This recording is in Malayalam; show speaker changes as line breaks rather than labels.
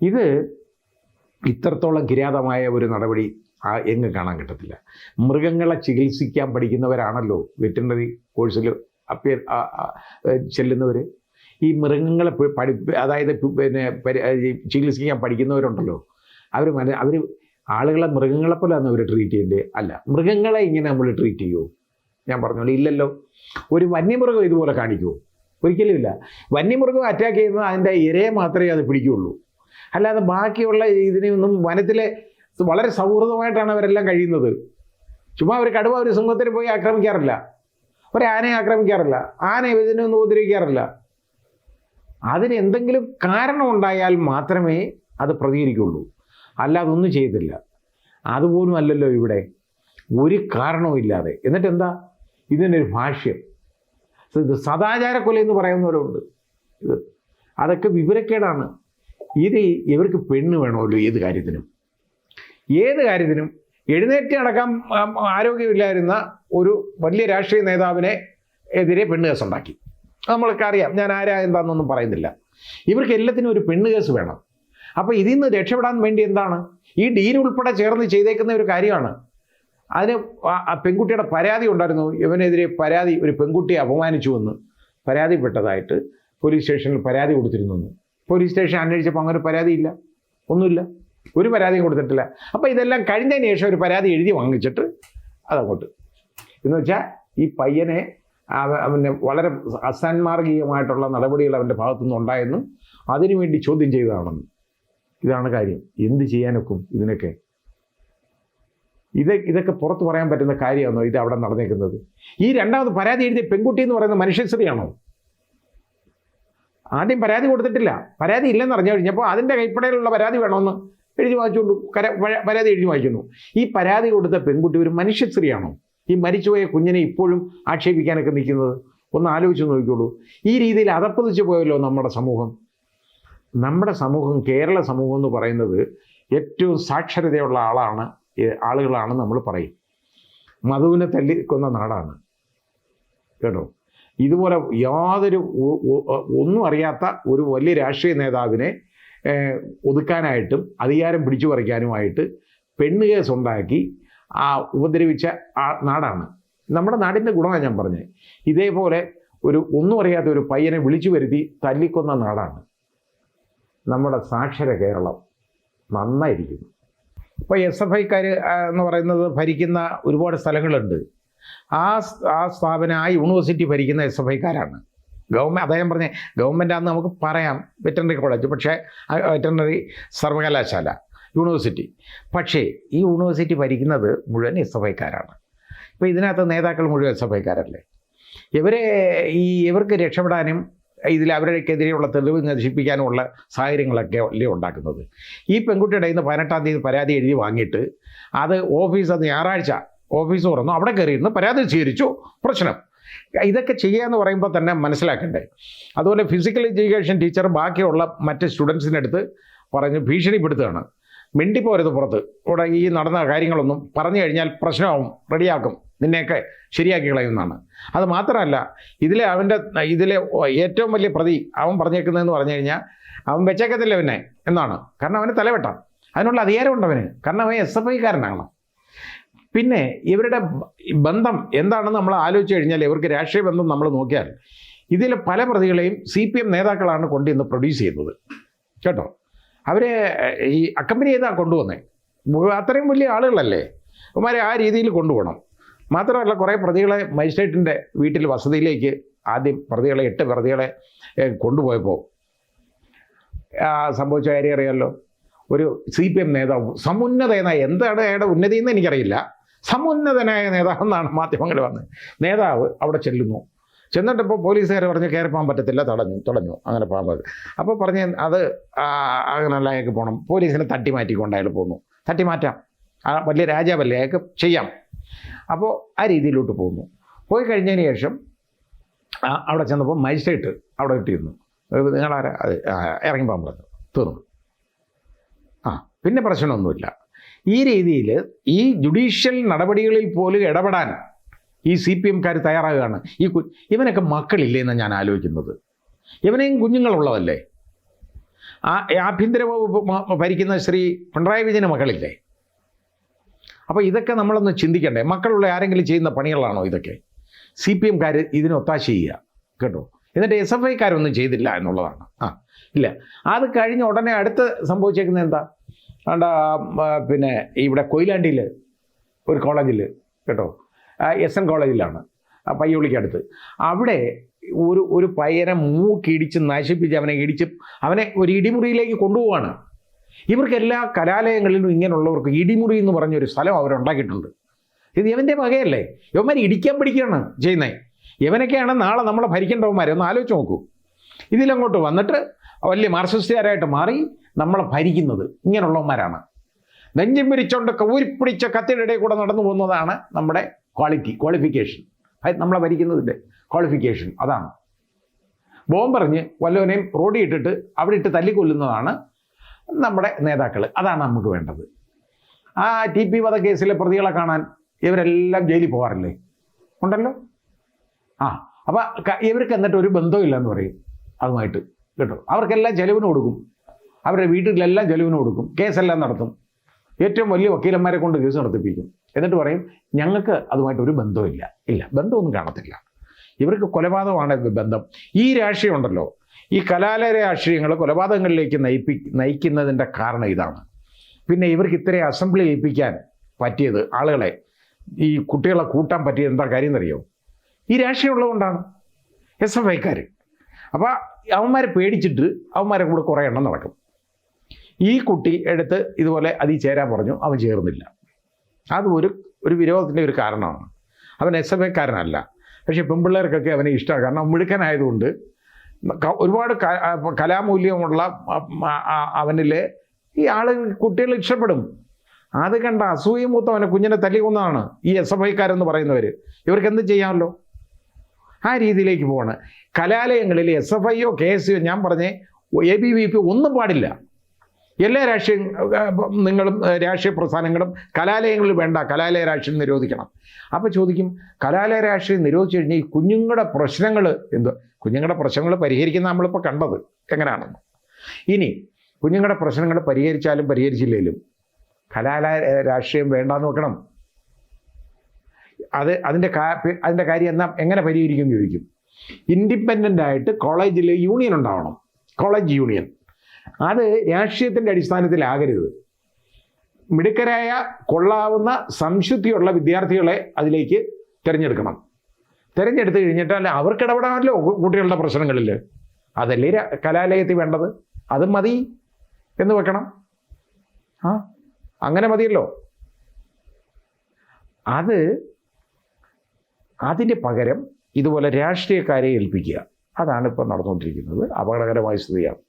ഇത് ഇത്രത്തോളം കിരാതമായ ഒരു നടപടി ആ എങ്ങ് കാണാൻ കിട്ടത്തില്ല. മൃഗങ്ങളെ ചികിത്സിക്കാൻ പഠിക്കുന്നവരാണല്ലോ വെറ്റിനറി കോഴ്സിൽ അപ്പിയർ ചെല്ലുന്നവർ ഈ മൃഗങ്ങളെ പഠി അതായത് പിന്നെ ചികിത്സിക്കാൻ പഠിക്കുന്നവരുണ്ടല്ലോ. അവർ മന അവർ ആളുകളെ മൃഗങ്ങളെ പോലെ അന്ന് അവർ ട്രീറ്റ് ചെയ്യേണ്ടത് അല്ല മൃഗങ്ങളെ ഇങ്ങനെ നമ്മൾ ട്രീറ്റ് ചെയ്യുമോ ഞാൻ പറഞ്ഞോളൂ ഇല്ലല്ലോ. ഒരു വന്യമൃഗം ഇതുപോലെ കാണിക്കുമോ ഒരിക്കലും ഇല്ല. വന്യമൃഗം അറ്റാക്ക് ചെയ്യുന്നത് അതിന്റെ ഇരയെ മാത്രമേ അത് പിടിക്കുകയുള്ളൂ അല്ലാതെ ബാക്കിയുള്ള ഇതിനെയൊന്നും വനത്തിലെ വളരെ സൗഹൃദമായിട്ടാണ് അവരെല്ലാം കഴിയുന്നത്. ചുമ്മാ ഒരു കടുവ ഒരു സിംഹത്തിന് പോയി ആക്രമിക്കാറില്ല. ഒരു ആക്രമിക്കാറില്ല. ആന ഇതിനൊന്നും ഉപദ്രവിക്കാറില്ല. അതിന് എന്തെങ്കിലും കാരണം ഉണ്ടായാൽ മാത്രമേ അത് പ്രതികരിക്കുള്ളൂ. അല്ലാതെ ഒന്നും ചെയ്തില്ല അതുപോലും അല്ലല്ലോ ഇവിടെ. ഒരു കാരണവും ഇല്ലാതെ. എന്നിട്ട് എന്താ? ഇതിനൊരു ഭാഷ്യം. ഇത് സദാചാര കൊല എന്ന് പറയുന്നവരുണ്ട്. ഇത്. അതൊക്കെ വിവരക്കേടാണ്. ഇത് ഇവർക്ക് പെണ്ണ് വേണമല്ലോ ഏത് കാര്യത്തിനും? ഏത് കാര്യത്തിനും? എഴുന്നേറ്റ് നടക്കാൻ ആരോഗ്യമില്ലായിരുന്ന ഒരു വലിയ രാഷ്ട്രീയ നേതാവിനെ എതിരെ പെണ്ണ് കേസ് ഉണ്ടാക്കി. നമ്മൾക്ക് അറിയാം. ഞാൻ ആരാ എന്താണെന്നൊന്നും പറയുന്നില്ല. ഇവർക്ക് എല്ലാത്തിനും ഒരു പെണ്ണ് കേസ് വേണം. അപ്പോൾ ഇതിൽ നിന്ന് രക്ഷപ്പെടാൻ വേണ്ടി എന്താണ്? ഈ ഡീൻ ഉൾപ്പെടെ ചേർന്ന് ചെയ്തേക്കുന്ന ഒരു കാര്യമാണ്. അതിന് പെൺകുട്ടിയുടെ പരാതി ഉണ്ടായിരുന്നു. ഇവനെതിരെ പരാതി ഒരു പെൺകുട്ടിയെ അപമാനിച്ചു എന്ന്. പരാതിപ്പെട്ടതായിട്ട് പോലീസ് സ്റ്റേഷനിൽ പരാതി കൊടുത്തിരുന്നു. പോലീസ് സ്റ്റേഷൻ അന്വേഷിച്ചപ്പോൾ അങ്ങനെ പരാതിയില്ല. ഒന്നുമില്ല. ഒരു പരാതിയും കൊടുത്തിട്ടില്ല. അപ്പോൾ ഇതെല്ലാം കഴിഞ്ഞതിന് ശേഷം ഒരു പരാതി എഴുതി വാങ്ങിച്ചിട്ട് അതങ്ങോട്ട്. എന്ന് വെച്ചാൽ ഈ പയ്യനെ അവ- അവന്റെ വളരെ അസാൻമാർഗികമായിട്ടുള്ള നടപടികൾ അവന്റെ ഭാഗത്തുനിന്ന് ഉണ്ടായെന്നും അതിനുവേണ്ടി ചോദ്യം ചെയ്തതാണെന്നും. ഇതാണ് കാര്യം. എന്ത് ചെയ്യാനൊക്കും ഇതിനൊക്കെ? ഇത് ഇതൊക്കെ പുറത്ത് പറയാൻ പറ്റുന്ന കാര്യമാണോ ഇത് അവിടെ നടന്നേക്കുന്നത്? ഈ രണ്ടാമത് പരാതി എഴുതിയ പെൺകുട്ടി എന്ന് പറയുന്ന മനുഷ്യശ്രീയാണോ ആദ്യം പരാതി കൊടുത്തിട്ടില്ല. പരാതി ഇല്ലെന്ന് അറിഞ്ഞു കഴിഞ്ഞപ്പോൾ അതിന്റെ കൈപ്പടയിലുള്ള പരാതി വേണമെന്ന് എഴുതി വായിച്ചുകൊണ്ടു പരാതി എഴുതി വായിക്കുന്നു. ഈ പരാതി കൊടുത്ത പെൺകുട്ടി ഒരു മനുഷ്യ സ്ത്രീയാണോ? ഈ മരിച്ചുപോയ കുഞ്ഞിനെ ഇപ്പോഴും ആക്ഷേപിക്കാനൊക്കെ നിൽക്കുന്നത്? ഒന്ന് ആലോചിച്ച് നോക്കിക്കോളൂ. ഈ രീതിയിൽ അതപ്പതിച്ച് പോയല്ലോ നമ്മുടെ സമൂഹം. നമ്മുടെ സമൂഹം കേരള സമൂഹം എന്ന് പറയുന്നത് ഏറ്റവും സാക്ഷരതയുള്ള ആളാണ് ആളുകളാണ് നമ്മൾ പറയും. മധുവിനെ തല്ലിക്കുന്ന നാടാണ്. കേട്ടോ? ഇതുപോലെ യാതൊരു ഒന്നും അറിയാത്ത ഒരു വലിയ രാഷ്ട്രീയ നേതാവിനെ ഒതുക്കാനായിട്ടും അധികാരം പിടിച്ചു പറിക്കാനുമായിട്ട് പെണ്ണ് കേസ് ഉണ്ടാക്കി ആ ഉപദ്രവിച്ച ആ നാടാണ്. നമ്മുടെ നാടിന്റെ ഗുണമാണ് ഞാൻ പറഞ്ഞത്. ഇതേപോലെ ഒരു ഒന്നും അറിയാത്ത ഒരു പയ്യനെ വിളിച്ചു വരുത്തി തല്ലിക്കൊന്ന നാടാണ്. നമ്മുടെ സാക്ഷര കേരളം നന്നായിരിക്കുന്നു. ഇപ്പോൾ എസ് എഫ് ഐക്കാർ എന്ന് പറയുന്നത് ഭരിക്കുന്ന ഒരുപാട് സ്ഥലങ്ങളുണ്ട്. ആ ആ സ്ഥാപനം ആ യൂണിവേഴ്സിറ്റി ഭരിക്കുന്ന എസ് എഫ് ഐക്കാരാണ്. ഗവൺമെന്റ് അദ്ദേഹം പറഞ്ഞ ഗവൺമെന്റ് ആണെന്ന് നമുക്ക് പറയാം വെറ്ററിനറി കോളേജ് പക്ഷേ വെറ്ററിനറി സർവകലാശാല യൂണിവേഴ്സിറ്റി. പക്ഷേ ഈ യൂണിവേഴ്സിറ്റി ഭരിക്കുന്നത് മുഴുവൻ എസ് എഫ് ഐക്കാരാണ്. ഇപ്പോൾ ഇതിനകത്ത് നേതാക്കൾ മുഴുവൻ എസ് എഫ് ഐക്കാരല്ലേ? ഇവരെ ഈ ഇവർക്ക് രക്ഷപ്പെടാനും ഇതിൽ അവരുടെക്കെതിരെയുള്ള തെളിവ് നശിപ്പിക്കാനുമുള്ള സാഹചര്യങ്ങളൊക്കെ അല്ലേ ഉണ്ടാക്കുന്നത്? ഈ പെൺകുട്ടിയുടെ ഇന്ന് പതിനെട്ടാം തീയതി പരാതി എഴുതി വാങ്ങിയിട്ട് അത് ഓഫീസ് അത് ഞായറാഴ്ച ഓഫീസ് തുറന്നു. അവിടെ കയറിയിരുന്നു പരാതി സ്വീകരിച്ചു പ്രശ്നം. ഇതൊക്കെ ചെയ്യുക ചെയ്യാന്ന് പറയുമ്പോൾ തന്നെ മനസ്സിലാക്കണ്ടേ? അതുപോലെ ഫിസിക്കൽ എഡ്യൂക്കേഷൻ ടീച്ചർ ബാക്കിയുള്ള മറ്റ് സ്റ്റുഡൻസിനടുത്ത് പറഞ്ഞ് ഭീഷണിപ്പെടുത്തുകയാണ്. മിണ്ടിപ്പോരുത് പുറത്ത്. ഇവിടെ ഈ നടന്ന കാര്യങ്ങളൊന്നും പറഞ്ഞു കഴിഞ്ഞാൽ പ്രശ്നമാവും റെഡിയാക്കും. നിന്നെയൊക്കെ ശരിയാക്കി കളയുന്നതാണ് അത് മാത്രമല്ല ഇതിലെ അവന്റെ ഇതിലെ ഏറ്റവും വലിയ പ്രതി അവൻ പറഞ്ഞേക്കുന്നതെന്ന് പറഞ്ഞു കഴിഞ്ഞാൽ അവൻ വെച്ചേക്കത്തില്ല അവനെ എന്നാണ്. കാരണം അവന് തലവെട്ടാം. അതിനുള്ള അധികാരമുണ്ട് അവന്. കാരണം അവൻ എസ് എഫ് ഐക്കാരനാണ് പിന്നെ ഇവരുടെ ബന്ധം എന്താണെന്ന് നമ്മൾ ആലോചിച്ച് കഴിഞ്ഞാൽ ഇവർക്ക് രാഷ്ട്രീയ ബന്ധം നമ്മൾ നോക്കിയാൽ ഇതിൽ പല പ്രതികളെയും സി പി എം നേതാക്കളാണ് കൊണ്ട് ഇന്ന് പ്രൊഡ്യൂസ് ചെയ്യുന്നത്. കേട്ടോ? അവരെ ഈ അക്കമ്പനി ചെയ്താൽ കൊണ്ടുവന്നേ. അത്രയും വലിയ ആളുകളല്ലേ? അവന്മാരെ ആ രീതിയിൽ കൊണ്ടുപോകണം. മാത്രമല്ല കുറേ പ്രതികളെ മജിസ്ട്രേറ്റിന്റെ വീട്ടിൽ വസതിയിലേക്ക് ആദ്യം പ്രതികളെ എട്ട് പ്രതികളെ കൊണ്ടുപോയപ്പോൾ സംഭവിച്ച കാര്യം അറിയാമല്ലോ ഒരു സി പി എം നേതാവ് സമുന്നതനായ എന്താണ് അയാളുടെ ഉന്നതി എന്ന് എനിക്കറിയില്ല. സമുന്നതനായ നേതാവ് എന്നാണ് മാധ്യമങ്ങൾ വന്നത് നേതാവ് അവിടെ ചെല്ലുന്നു. ചെന്നിട്ടിപ്പോൾ പോലീസുകാർ പറഞ്ഞ് കയറി പോകാൻ പറ്റത്തില്ല തടഞ്ഞു തടഞ്ഞു അങ്ങനെ പോകാൻ പറ്റും അപ്പോൾ പറഞ്ഞ് അത് അങ്ങനെ അയാൾക്ക് പോകണം പോലീസിനെ തട്ടി മാറ്റിക്കൊണ്ട് അയാൾ പോന്നു. തട്ടി മാറ്റാം. വലിയ രാജാവല്ലേ അയാൾക്ക് ചെയ്യാം. അപ്പോൾ ആ രീതിയിലോട്ട് പോകുന്നു പോയി കഴിഞ്ഞതിന് ശേഷം അവിടെ ചെന്നപ്പോൾ മജിസ്ട്രേറ്റ് അവിടെ കിട്ടിയിരുന്നു നിങ്ങളാരാ? ഇറങ്ങി പോകാൻ പറഞ്ഞു. തീർന്നു. ആ പിന്നെ പ്രശ്നമൊന്നുമില്ല. ഈ രീതിയിൽ ഈ ജുഡീഷ്യൽ നടപടികളിൽ പോലും ഇടപെടാൻ ഈ സി പി എംകാർ തയ്യാറാകുകയാണ്. ഈ കു ഇവനൊക്കെ മക്കളില്ലേ എന്നാണ് ഞാൻ ആലോചിക്കുന്നത്. ഇവനെയും കുഞ്ഞുങ്ങളുള്ളതല്ലേ? ആ ആഭ്യന്തര വകുപ്പ് ഭരിക്കുന്ന ശ്രീ പിണറായി വിജയന് മക്കളില്ലേ? അപ്പോൾ ഇതൊക്കെ നമ്മളൊന്ന് ചിന്തിക്കണ്ടേ. മക്കളുള്ള ആരെങ്കിലും ചെയ്യുന്ന പണികളാണോ ഇതൊക്കെ? സി പി എംകാർ ഇതിന് ഒത്താശ ചെയ്യുക കേട്ടോ? എന്നിട്ട് എസ് എഫ് ഐക്കാരൊന്നും ചെയ്തില്ല എന്നുള്ളതാണ്. ആ ഇല്ല. അത് കഴിഞ്ഞ് ഉടനെ അടുത്ത് സംഭവിച്ചേക്കുന്നത് എന്താ? ആണ്ട പിന്നെ ഇവിടെ കൊയിലാണ്ടിയിൽ ഒരു കോളേജിൽ കേട്ടോ. എസ് എൻ കോളേജിലാണ് പയ്യോളിക്കടുത്ത് അവിടെ ഒരു ഒരു പയ്യനെ മൂക്കിടിച്ച് നശിപ്പിച്ച് അവനെ ഇടിച്ച് അവനെ ഒരു ഇടിമുറിയിലേക്ക് കൊണ്ടുപോവാണ്. ഇവർക്ക് എല്ലാ കലാലയങ്ങളിലും ഇങ്ങനെയുള്ളവർക്ക് ഇടിമുറി എന്ന് പറഞ്ഞൊരു സ്ഥലം അവരുണ്ടാക്കിയിട്ടുണ്ട്. ഇത് ഇവന്റെ വകയല്ലേ? ഇവന്മാർ ഇടിക്കാൻ പിടിക്കുകയാണ് ചെയ്യുന്നത് ഇവനൊക്കെയാണ് നാളെ നമ്മളെ ഭരിക്കേണ്ടവന്മാരെ. ഒന്ന് ആലോചിച്ച് നോക്കൂ. ഇതിലങ്ങോട്ട് വന്നിട്ട് വലിയ മാർക്സിസ്റ്റുകാരായിട്ട് മാറി നമ്മളെ ഭരിക്കുന്നത് ഇങ്ങനെയുള്ളവന്മാരാണ്. നെഞ്ചും പിരിച്ചോണ്ട് ഊരിപ്പിടിച്ച കത്തിയുടെ ഇടയിൽ കൂടെ നടന്നു പോകുന്നതാണ് നമ്മുടെ ക്വാളിറ്റി ക്വാളിഫിക്കേഷൻ നമ്മളെ ഭരിക്കുന്നതിന്റെ ക്വാളിഫിക്കേഷൻ അതാണ്. ബോംബെറിഞ്ഞ് വല്ലവനെയും റോഡിൽ ഇട്ടിട്ട് അവിടെ ഇട്ട് തല്ലിക്കൊല്ലുന്നതാണ് നമ്മുടെ നേതാക്കൾ അതാണ് നമുക്ക് വേണ്ടത്. ആ ടി പി വധക്കേസിലെ പ്രതികളെ കാണാൻ ഇവരെല്ലാം ജയിലിൽ പോകാറില്ലേ? ഉണ്ടല്ലോ? ആ അപ്പം ഇവർക്ക് എന്നിട്ട് ഒരു ബന്ധമില്ല എന്ന് പറയും. അതുമായിട്ട്. കേട്ടോ? അവർക്കെല്ലാം ചെലവിന് കൊടുക്കും. അവരുടെ വീട്ടിലെല്ലാം ചെലവിന് കൊടുക്കും കേസെല്ലാം നടത്തും. ഏറ്റവും വലിയ വക്കീലന്മാരെ കൊണ്ട് കേസ് നടത്തിപ്പിക്കും. എന്നിട്ട് പറയും ഞങ്ങൾക്ക് അതുമായിട്ട് ഒരു ബന്ധമില്ല ഇല്ല ബന്ധമൊന്നും കാണത്തില്ല. ഇവർക്ക് കൊലപാതകമാണ് ബന്ധം. ഈ രാഷ്ട്രീയം ഉണ്ടല്ലോ. ഈ കലാലയ രാഷ്ട്രീയങ്ങൾ കൊലപാതകങ്ങളിലേക്ക് നയിപ്പി നയിക്കുന്നതിന്റെ കാരണം ഇതാണ്. പിന്നെ ഇവർക്ക് ഇത്രയും അസംബ്ലി ഏൽപ്പിക്കാൻ പറ്റിയത് ആളുകളെ ഈ കുട്ടികളെ കൂട്ടാൻ പറ്റിയത് എന്താ കാര്യം എന്നറിയോ? ഈ രാഷ്ട്രീയം ഉള്ളതുകൊണ്ടാണ്. എസ് എഫ് ഐക്കാർ അപ്പോൾ അവന്മാരെ പേടിച്ചിട്ട് അവന്മാരെ കൂടെ കുറേ എണ്ണം നടക്കും. ഈ കുട്ടി എടുത്ത് ഇതുപോലെ അതിൽ ചേരാൻ പറഞ്ഞു. അവൻ ചേർന്നില്ല. അത് ഒരു ഒരു വിരോധത്തിന്റെ ഒരു കാരണമാണ്. അവൻ എസ് എഫ് എക്കാരനല്ല. പക്ഷേ പെൺപിള്ളേർക്കൊക്കെ അവനെ ഇഷ്ടമാണ്. കാരണം മിടുക്കനായതുകൊണ്ട് ഒരുപാട് കലാമൂല്യമുള്ള അവനിലെ ഈ ആളുകൾ കുട്ടികൾ ഇഷ്ടപ്പെടും. അത് കണ്ട അസൂയ മൂത്തവനെ കുഞ്ഞിനെ തല്ലിക്കൊന്നതാണ് ഈ എസ് എഫ് ഐക്കാരെന്ന് പറയുന്നവർ ഇവർക്ക് എന്ത് ചെയ്യാമല്ലോ? ആ രീതിയിലേക്ക് പോവാണ്. കലാലയങ്ങളിൽ എസ് എഫ് ഐയോ കെ എസ് ഒ ഞാൻ പറഞ്ഞേ എ ബി വി പി ഒന്നും പാടില്ല. എല്ലാ രാഷ്ട്രീയ നിങ്ങളും രാഷ്ട്രീയ പ്രസ്ഥാനങ്ങളും കലാലയങ്ങളിൽ വേണ്ട കലാലയ രാഷ്ട്രീയം നിരോധിക്കണം. അപ്പോൾ ചോദിക്കും കലാലയ രാഷ്ട്രീയം നിരോധിച്ചു കഴിഞ്ഞാൽ ഈ കുഞ്ഞുങ്ങളുടെ പ്രശ്നങ്ങൾ എന്ത്? കുഞ്ഞുങ്ങളുടെ പ്രശ്നങ്ങൾ പരിഹരിക്കുന്ന നമ്മളിപ്പോൾ കണ്ടത് എങ്ങനെയാണെന്ന്. ഇനി കുഞ്ഞുങ്ങളുടെ പ്രശ്നങ്ങൾ പരിഹരിച്ചാലും പരിഹരിച്ചില്ലെങ്കിലും കലാലയ രാഷ്ട്രീയം വേണ്ടാന്ന് വെക്കണം. അത് അതിന്റെ അതിന്റെ കാര്യം എന്നാ എങ്ങനെ പരിഹരിക്കും ചോദിക്കും. ഇൻഡിപെൻഡന്റ് ആയിട്ട് കോളേജിൽ യൂണിയൻ ഉണ്ടാവണം. College union. അത് രാഷ്ട്രീയത്തിന്റെ അടിസ്ഥാനത്തിലാകരുത്. മിടുക്കരായ കൊള്ളാവുന്ന സംശുദ്ധിയുള്ള വിദ്യാർത്ഥികളെ അതിലേക്ക് തിരഞ്ഞെടുക്കണം. തിരഞ്ഞെടുത്ത് കഴിഞ്ഞിട്ടാൽ അല്ല അവർക്ക് ഇടപെടാമല്ലോ കുട്ടികളുടെ പ്രശ്നങ്ങളിൽ അതല്ലേ കലാലയത്തിൽ വേണ്ടത്? അത് മതി എന്ന് വെക്കണം. ആ അങ്ങനെ മതിയല്ലോ. അത് അതിന് പകരം ഇതുപോലെ രാഷ്ട്രീയക്കാരെ ഏൽപ്പിക്കുക. അതാണ് ഇപ്പോൾ നടന്നുകൊണ്ടിരിക്കുന്നത്. അപകടകരമായ സ്ഥിതിയാണ്.